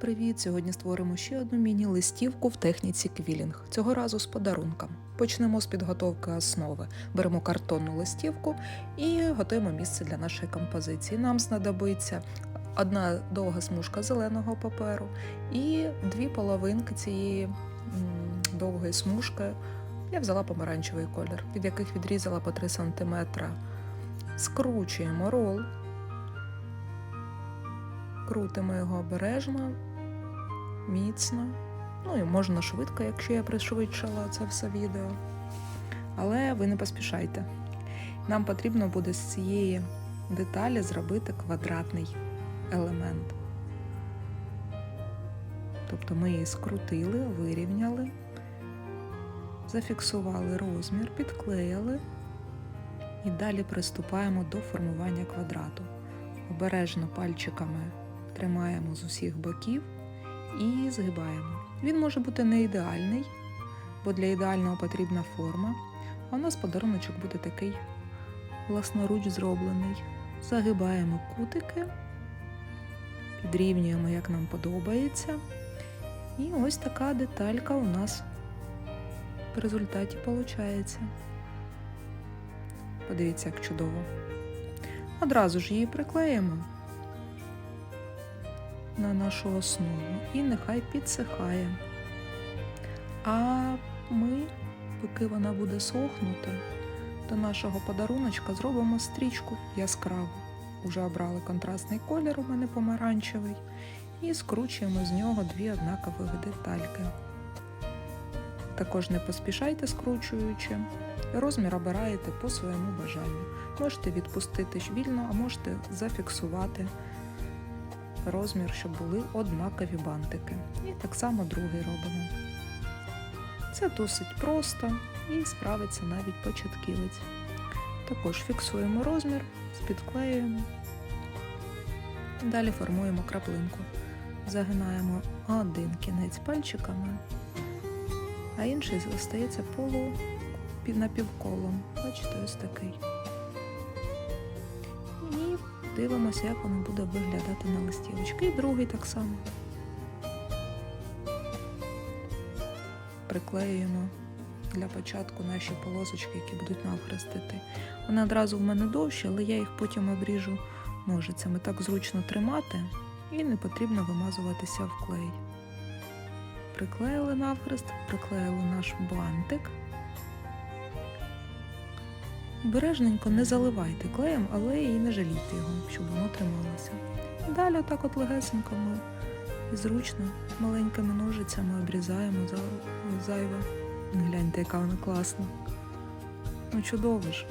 Привіт! Сьогодні створимо ще одну міні-листівку в техніці квілінг. Цього разу з подарунком. Почнемо з підготовки основи. Беремо картонну листівку і готуємо місце для нашої композиції. Нам знадобиться одна довга смужка зеленого паперу і дві половинки цієї довгої смужки. Я взяла помаранчевий колір, від яких відрізала по 3 см. Скручуємо рол. Крутимо його обережно, міцно. Ну і можна швидко, якщо я пришвидшила це все відео. Але ви не поспішайте. Нам потрібно буде з цієї деталі зробити квадратний елемент. Тобто ми її скрутили, вирівняли, зафіксували розмір, підклеїли і далі приступаємо до формування квадрату. Обережно пальчиками тримаємо з усіх боків і згибаємо. Він може бути не ідеальний, бо для ідеального потрібна форма, а у нас подаруночок буде такий власноруч зроблений. Загибаємо кутики, підрівнюємо, як нам подобається. І ось така деталька у нас в результаті виходить. Подивіться, як чудово. Одразу ж її приклеїмо на нашу основу і нехай підсихає. А ми, поки вона буде сохнути, до нашого подаруночка зробимо стрічку яскраву. Уже обрали контрастний колір, у мене помаранчевий, і скручуємо з нього дві однакових детальки. Також не поспішайте скручуючи, розмір обираєте по своєму бажанню. Можете відпустити вільно, а можете зафіксувати розмір, щоб були однакові бантики. І так само другий робимо. Це досить просто і справиться навіть початківець. Також фіксуємо розмір, підклеюємо. Далі формуємо краплинку. Загинаємо один кінець пальчиками, а інший залишається полу напівколом. Бачите, ось такий. Дивимося, як воно буде виглядати на листівочці. І другий так само. Приклеюємо для початку наші полосочки, які будуть навхрестити. Вони одразу в мене довші, але я їх потім обріжу ножицями. Так зручно тримати і не потрібно вимазуватися в клей. Приклеїли навхрест, приклеїли наш бантик. Обережненько не заливайте клеєм, але і не жалійте його, щоб воно трималося. Далі отак от легесенько ми зручно маленькими ножицями обрізаємо за- зайве. Гляньте, яка вона класна. Ну чудово ж.